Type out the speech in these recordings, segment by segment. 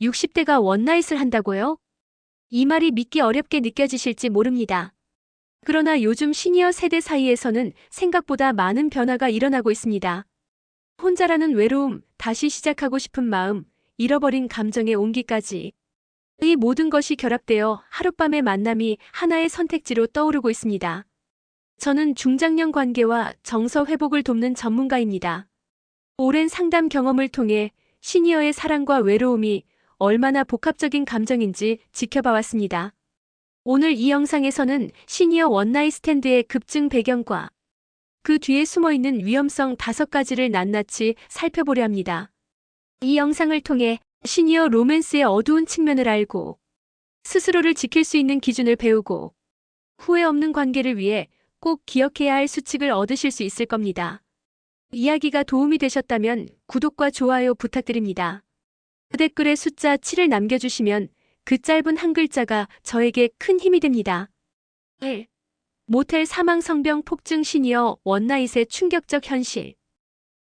60대가 원나잇을 한다고요? 이 말이 믿기 어렵게 느껴지실지 모릅니다. 그러나 요즘 시니어 세대 사이에서는 생각보다 많은 변화가 일어나고 있습니다. 혼자라는 외로움, 다시 시작하고 싶은 마음, 잃어버린 감정의 온기까지. 이 모든 것이 결합되어 하룻밤의 만남이 하나의 선택지로 떠오르고 있습니다. 저는 중장년 관계와 정서 회복을 돕는 전문가입니다. 오랜 상담 경험을 통해 시니어의 사랑과 외로움이 얼마나 복합적인 감정인지 지켜봐왔습니다. 오늘 이 영상에서는 시니어 원나잇 스탠드의 급증 배경과 그 뒤에 숨어있는 위험성 다섯 가지를 낱낱이 살펴보려 합니다. 이 영상을 통해 시니어 로맨스의 어두운 측면을 알고 스스로를 지킬 수 있는 기준을 배우고 후회 없는 관계를 위해 꼭 기억해야 할 수칙을 얻으실 수 있을 겁니다. 이야기가 도움이 되셨다면 구독과 좋아요 부탁드립니다. 댓글에 숫자 7을 남겨주시면 그 짧은 한 글자가 저에게 큰 힘이 됩니다. 1. 모텔 사망 성병 폭증 시니어 원나잇의 충격적 현실.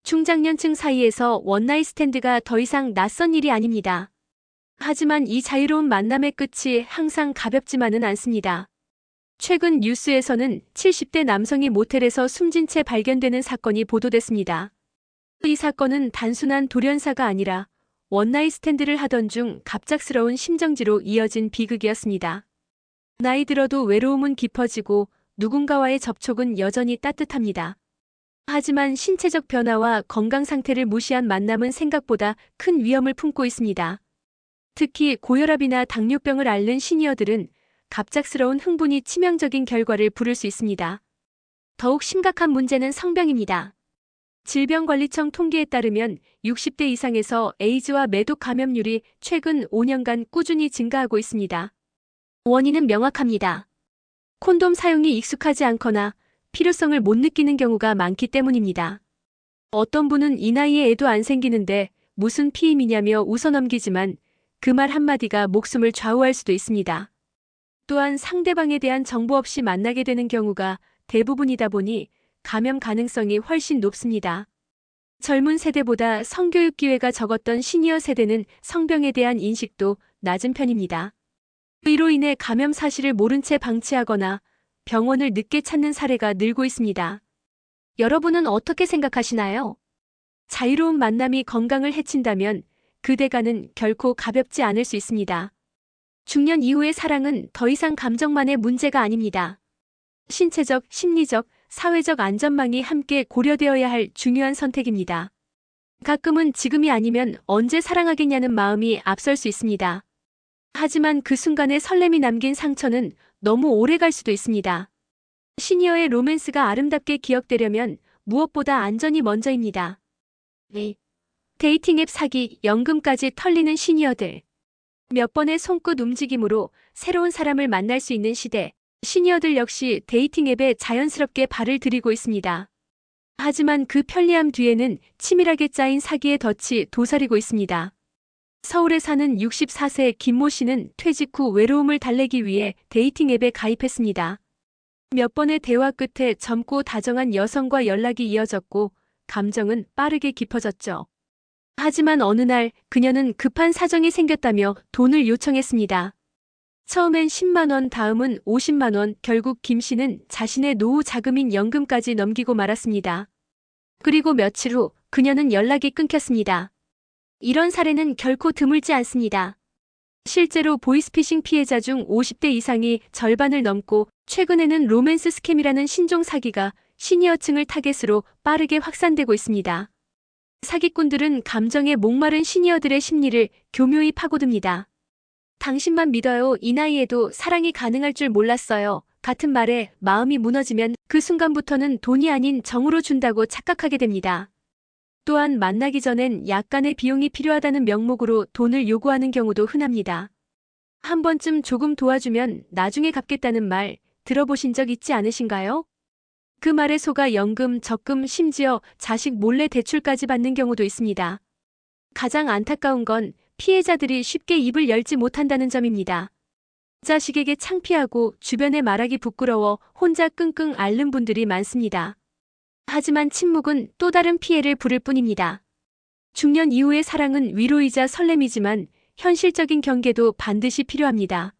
중장년층 사이에서 원나잇 스탠드가 더 이상 낯선 일이 아닙니다. 하지만 이 자유로운 만남의 끝이 항상 가볍지만은 않습니다. 최근 뉴스에서는 70대 남성이 모텔에서 숨진 채 발견되는 사건이 보도됐습니다. 이 사건은 단순한 돌연사가 아니라 원나잇 스탠드를 하던 중 갑작스러운 심정지로 이어진 비극이었습니다. 나이 들어도 외로움은 깊어지고 누군가와의 접촉은 여전히 따뜻합니다. 하지만 신체적 변화와 건강 상태를 무시한 만남은 생각보다 큰 위험을 품고 있습니다. 특히 고혈압이나 당뇨병을 앓는 시니어들은 갑작스러운 흥분이 치명적인 결과를 부를 수 있습니다. 더욱 심각한 문제는 성병입니다. 질병관리청 통계에 따르면 60대 이상에서 에이즈와 매독 감염률이 최근 5년간 꾸준히 증가하고 있습니다. 원인은 명확합니다. 콘돔 사용이 익숙하지 않거나 필요성을 못 느끼는 경우가 많기 때문입니다. 어떤 분은 이 나이에 애도 안 생기는데 무슨 피임이냐며 웃어넘기지만 그 말 한마디가 목숨을 좌우할 수도 있습니다. 또한 상대방에 대한 정보 없이 만나게 되는 경우가 대부분이다 보니 감염 가능성이 훨씬 높습니다. 젊은 세대보다 성교육 기회가 적었던 시니어 세대는 성병에 대한 인식도 낮은 편입니다. 이로 인해 감염 사실을 모른 채 방치하거나 병원을 늦게 찾는 사례가 늘고 있습니다. 여러분은 어떻게 생각하시나요? 자유로운 만남이 건강을 해친다면 그 대가는 결코 가볍지 않을 수 있습니다. 중년 이후의 사랑은 더 이상 감정만의 문제가 아닙니다. 신체적, 심리적, 사회적 안전망이 함께 고려되어야 할 중요한 선택입니다. 가끔은 지금이 아니면 언제 사랑하겠냐는 마음이 앞설 수 있습니다. 하지만 그 순간의 설렘이 남긴 상처는 너무 오래 갈 수도 있습니다. 시니어의 로맨스가 아름답게 기억되려면 무엇보다 안전이 먼저입니다. 네. 데이팅 앱 사기, 연금까지 털리는 시니어들. 몇 번의 손끝 움직임으로 새로운 사람을 만날 수 있는 시대. 시니어들 역시 데이팅 앱에 자연스럽게 발을 들이고 있습니다. 하지만 그 편리함 뒤에는 치밀하게 짜인 사기의 덫이 도사리고 있습니다. 서울에 사는 64세 김모 씨는 퇴직 후 외로움을 달래기 위해 데이팅 앱에 가입했습니다. 몇 번의 대화 끝에 젊고 다정한 여성과 연락이 이어졌고 감정은 빠르게 깊어졌죠. 하지만 어느 날 그녀는 급한 사정이 생겼다며 돈을 요청했습니다. 처음엔 10만 원, 다음은 50만 원, 결국 김 씨는 자신의 노후 자금인 연금까지 넘기고 말았습니다. 그리고 며칠 후 그녀는 연락이 끊겼습니다. 이런 사례는 결코 드물지 않습니다. 실제로 보이스피싱 피해자 중 50대 이상이 절반을 넘고 최근에는 로맨스 스캠이라는 신종 사기가 시니어층을 타겟으로 빠르게 확산되고 있습니다. 사기꾼들은 감정에 목마른 시니어들의 심리를 교묘히 파고듭니다. 당신만 믿어요. 이 나이에도 사랑이 가능할 줄 몰랐어요. 같은 말에 마음이 무너지면 그 순간부터는 돈이 아닌 정으로 준다고 착각하게 됩니다. 또한 만나기 전엔 약간의 비용이 필요하다는 명목으로 돈을 요구하는 경우도 흔합니다. 한 번쯤 조금 도와주면 나중에 갚겠다는 말 들어보신 적 있지 않으신가요? 그 말에 속아 연금, 적금, 심지어 자식 몰래 대출까지 받는 경우도 있습니다. 가장 안타까운 건 피해자들이 쉽게 입을 열지 못한다는 점입니다. 자식에게 창피하고 주변에 말하기 부끄러워 혼자 끙끙 앓는 분들이 많습니다. 하지만 침묵은 또 다른 피해를 부를 뿐입니다. 중년 이후의 사랑은 위로이자 설렘이지만 현실적인 경계도 반드시 필요합니다.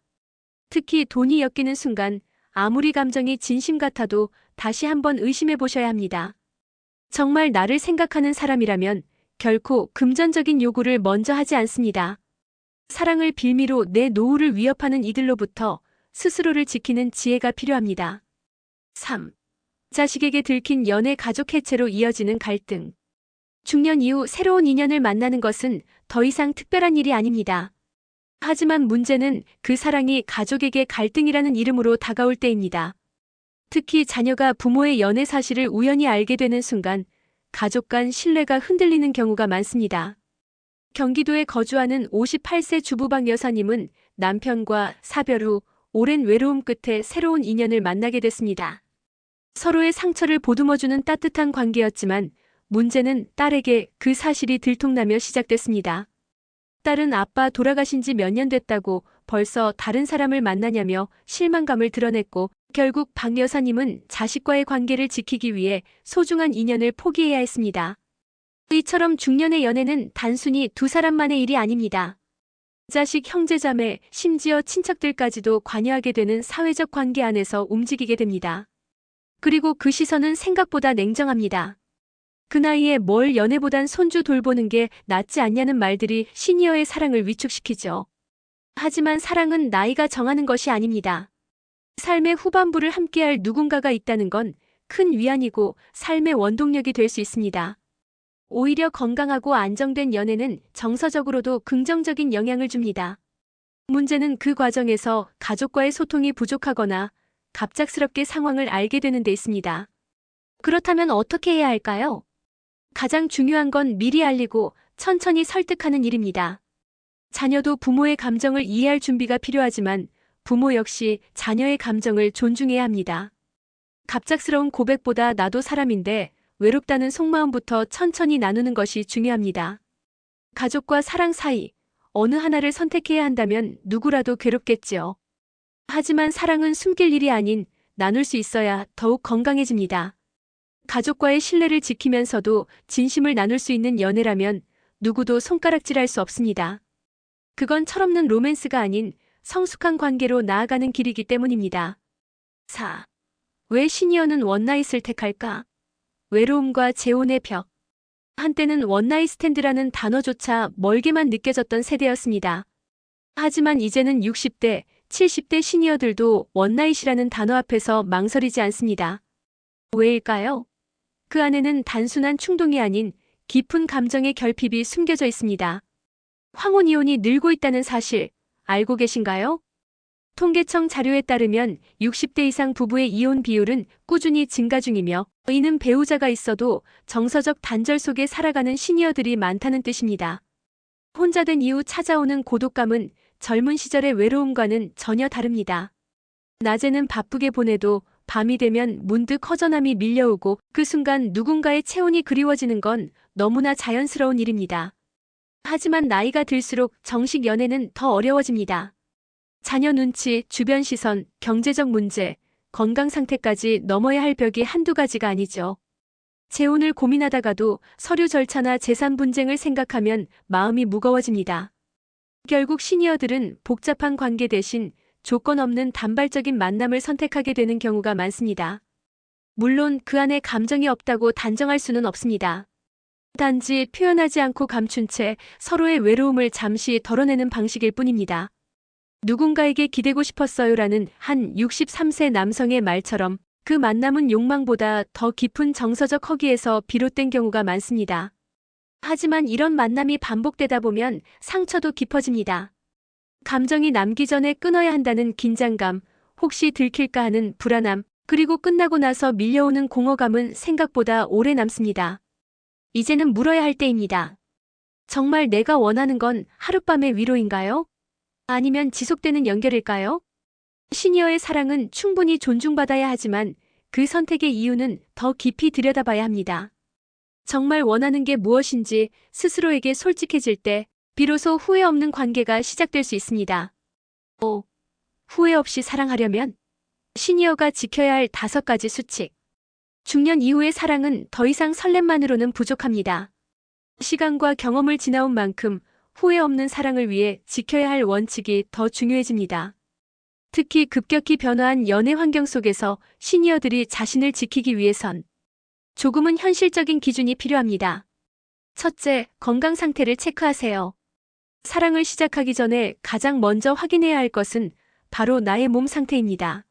특히 돈이 엮이는 순간 아무리 감정이 진심 같아도 다시 한번 의심해 보셔야 합니다. 정말 나를 생각하는 사람이라면 결코 금전적인 요구를 먼저 하지 않습니다. 사랑을 빌미로 내 노후를 위협하는 이들로부터 스스로를 지키는 지혜가 필요합니다. 3. 자식에게 들킨 연애 가족 해체로 이어지는 갈등. 중년 이후 새로운 인연을 만나는 것은 더 이상 특별한 일이 아닙니다. 하지만 문제는 그 사랑이 가족에게 갈등이라는 이름으로 다가올 때입니다. 특히 자녀가 부모의 연애 사실을 우연히 알게 되는 순간 가족 간 신뢰가 흔들리는 경우가 많습니다. 경기도에 거주하는 58세 주부박 여사님은 남편과 사별 후 오랜 외로움 끝에 새로운 인연을 만나게 됐습니다. 서로의 상처를 보듬어주는 따뜻한 관계였지만 문제는 딸에게 그 사실이 들통나며 시작됐습니다. 딸은 아빠 돌아가신 지 몇 년 됐다고 벌써 다른 사람을 만나냐며 실망감을 드러냈고 결국 박 여사님은 자식과의 관계를 지키기 위해 소중한 인연을 포기해야 했습니다. 이처럼 중년의 연애는 단순히 두 사람만의 일이 아닙니다. 자식, 형제자매, 심지어 친척들까지도 관여하게 되는 사회적 관계 안에서 움직이게 됩니다. 그리고 그 시선은 생각보다 냉정합니다. 그 나이에 뭘 연애보단 손주 돌보는 게 낫지 않냐는 말들이 시니어의 사랑을 위축시키죠. 하지만 사랑은 나이가 정하는 것이 아닙니다. 삶의 후반부를 함께할 누군가가 있다는 건 큰 위안이고 삶의 원동력이 될 수 있습니다. 오히려 건강하고 안정된 연애는 정서적으로도 긍정적인 영향을 줍니다. 문제는 그 과정에서 가족과의 소통이 부족하거나 갑작스럽게 상황을 알게 되는 데 있습니다. 그렇다면 어떻게 해야 할까요? 가장 중요한 건 미리 알리고 천천히 설득하는 일입니다. 자녀도 부모의 감정을 이해할 준비가 필요하지만 부모 역시 자녀의 감정을 존중해야 합니다. 갑작스러운 고백보다 나도 사람인데 외롭다는 속마음부터 천천히 나누는 것이 중요합니다. 가족과 사랑 사이 어느 하나를 선택해야 한다면 누구라도 괴롭겠지요. 하지만 사랑은 숨길 일이 아닌 나눌 수 있어야 더욱 건강해집니다. 가족과의 신뢰를 지키면서도 진심을 나눌 수 있는 연애라면 누구도 손가락질할 수 없습니다. 그건 철없는 로맨스가 아닌 성숙한 관계로 나아가는 길이기 때문입니다. 4. 왜 시니어는 원나잇을 택할까? 외로움과 재혼의 벽. 한때는 원나잇 스탠드라는 단어조차 멀게만 느껴졌던 세대였습니다. 하지만 이제는 60대, 70대 시니어들도 원나잇이라는 단어 앞에서 망설이지 않습니다. 왜일까요? 그 안에는 단순한 충동이 아닌 깊은 감정의 결핍이 숨겨져 있습니다. 황혼이혼이 늘고 있다는 사실 알고 계신가요? 통계청 자료에 따르면 60대 이상 부부의 이혼 비율은 꾸준히 증가 중이며 이는 배우자가 있어도 정서적 단절 속에 살아가는 시니어들이 많다는 뜻입니다. 혼자 된 이후 찾아오는 고독감은 젊은 시절의 외로움과는 전혀 다릅니다. 낮에는 바쁘게 보내도 밤이 되면 문득 허전함이 밀려오고 그 순간 누군가의 체온이 그리워지는 건 너무나 자연스러운 일입니다. 하지만 나이가 들수록 정식 연애는 더 어려워집니다. 자녀 눈치, 주변 시선, 경제적 문제, 건강 상태까지 넘어야 할 벽이 한두 가지가 아니죠. 재혼을 고민하다가도 서류 절차나 재산 분쟁을 생각하면 마음이 무거워집니다. 결국 시니어들은 복잡한 관계 대신 조건 없는 단발적인 만남을 선택하게 되는 경우가 많습니다. 물론 그 안에 감정이 없다고 단정할 수는 없습니다. 단지 표현하지 않고 감춘 채 서로의 외로움을 잠시 덜어내는 방식일 뿐입니다. 누군가에게 기대고 싶었어요라는 한 63세 남성의 말처럼 그 만남은 욕망보다 더 깊은 정서적 허기에서 비롯된 경우가 많습니다. 하지만 이런 만남이 반복되다 보면 상처도 깊어집니다. 감정이 남기 전에 끊어야 한다는 긴장감, 혹시 들킬까 하는 불안함, 그리고 끝나고 나서 밀려오는 공허감은 생각보다 오래 남습니다. 이제는 물어야 할 때입니다. 정말 내가 원하는 건 하룻밤의 위로인가요? 아니면 지속되는 연결일까요? 시니어의 사랑은 충분히 존중받아야 하지만 그 선택의 이유는 더 깊이 들여다봐야 합니다. 정말 원하는 게 무엇인지 스스로에게 솔직해질 때 비로소 후회 없는 관계가 시작될 수 있습니다. 5. 후회 없이 사랑하려면 시니어가 지켜야 할 다섯 가지 수칙. 중년 이후의 사랑은 더 이상 설렘만으로는 부족합니다. 시간과 경험을 지나온 만큼 후회 없는 사랑을 위해 지켜야 할 원칙이 더 중요해집니다. 특히 급격히 변화한 연애 환경 속에서 시니어들이 자신을 지키기 위해선 조금은 현실적인 기준이 필요합니다. 첫째, 건강 상태를 체크하세요. 사랑을 시작하기 전에 가장 먼저 확인해야 할 것은 바로 나의 몸 상태입니다.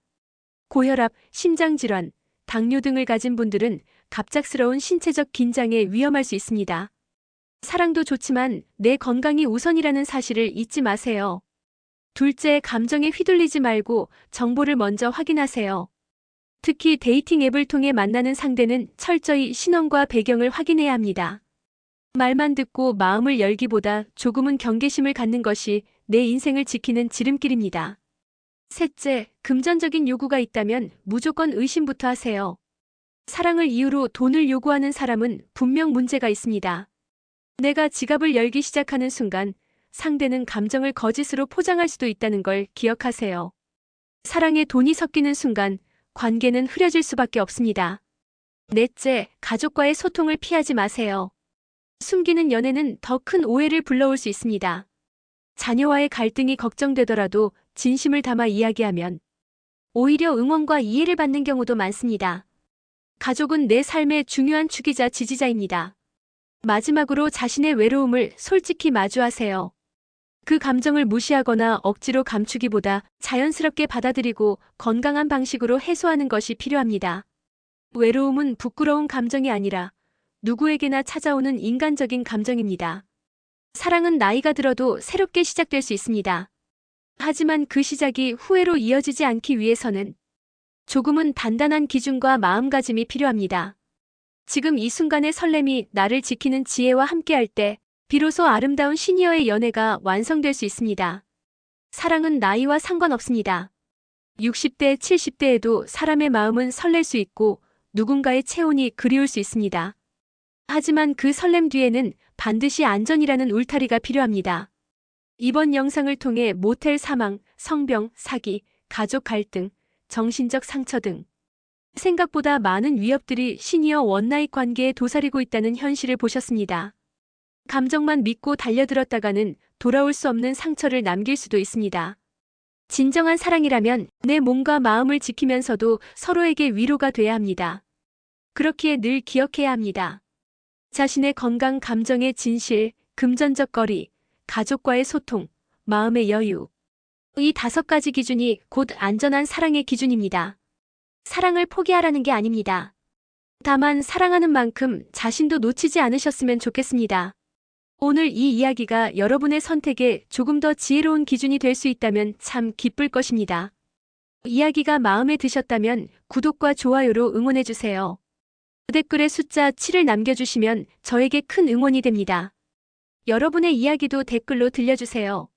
고혈압, 심장질환, 당뇨 등을 가진 분들은 갑작스러운 신체적 긴장에 위험할 수 있습니다. 사랑도 좋지만 내 건강이 우선이라는 사실을 잊지 마세요. 둘째, 감정에 휘둘리지 말고 정보를 먼저 확인하세요. 특히 데이팅 앱을 통해 만나는 상대는 철저히 신원과 배경을 확인해야 합니다. 말만 듣고 마음을 열기보다 조금은 경계심을 갖는 것이 내 인생을 지키는 지름길입니다. 셋째, 금전적인 요구가 있다면 무조건 의심부터 하세요. 사랑을 이유로 돈을 요구하는 사람은 분명 문제가 있습니다. 내가 지갑을 열기 시작하는 순간 상대는 감정을 거짓으로 포장할 수도 있다는 걸 기억하세요. 사랑에 돈이 섞이는 순간 관계는 흐려질 수밖에 없습니다. 넷째, 가족과의 소통을 피하지 마세요. 숨기는 연애는 더 큰 오해를 불러올 수 있습니다. 자녀와의 갈등이 걱정되더라도 진심을 담아 이야기하면 오히려 응원과 이해를 받는 경우도 많습니다. 가족은 내 삶의 중요한 축이자 지지자입니다. 마지막으로 자신의 외로움을 솔직히 마주하세요. 그 감정을 무시하거나 억지로 감추기보다 자연스럽게 받아들이고 건강한 방식으로 해소하는 것이 필요합니다. 외로움은 부끄러운 감정이 아니라 누구에게나 찾아오는 인간적인 감정입니다. 사랑은 나이가 들어도 새롭게 시작될 수 있습니다. 하지만 그 시작이 후회로 이어지지 않기 위해서는 조금은 단단한 기준과 마음가짐이 필요합니다. 지금 이 순간의 설렘이 나를 지키는 지혜와 함께할 때 비로소 아름다운 시니어의 연애가 완성될 수 있습니다. 사랑은 나이와 상관없습니다. 60대, 70대에도 사람의 마음은 설렐 수 있고 누군가의 체온이 그리울 수 있습니다. 하지만 그 설렘 뒤에는 반드시 안전이라는 울타리가 필요합니다. 이번 영상을 통해 모텔 사망, 성병, 사기, 가족 갈등, 정신적 상처 등 생각보다 많은 위협들이 시니어 원나잇 관계에 도사리고 있다는 현실을 보셨습니다. 감정만 믿고 달려들었다가는 돌아올 수 없는 상처를 남길 수도 있습니다. 진정한 사랑이라면 내 몸과 마음을 지키면서도 서로에게 위로가 돼야 합니다. 그렇기에 늘 기억해야 합니다. 자신의 건강, 감정의 진실, 금전적 거리, 가족과의 소통, 마음의 여유. 이 다섯 가지 기준이 곧 안전한 사랑의 기준입니다. 사랑을 포기하라는 게 아닙니다. 다만 사랑하는 만큼 자신도 놓치지 않으셨으면 좋겠습니다. 오늘 이 이야기가 여러분의 선택에 조금 더 지혜로운 기준이 될 수 있다면 참 기쁠 것입니다. 이야기가 마음에 드셨다면 구독과 좋아요로 응원해주세요. 댓글에 숫자 7을 남겨주시면 저에게 큰 응원이 됩니다. 여러분의 이야기도 댓글로 들려주세요.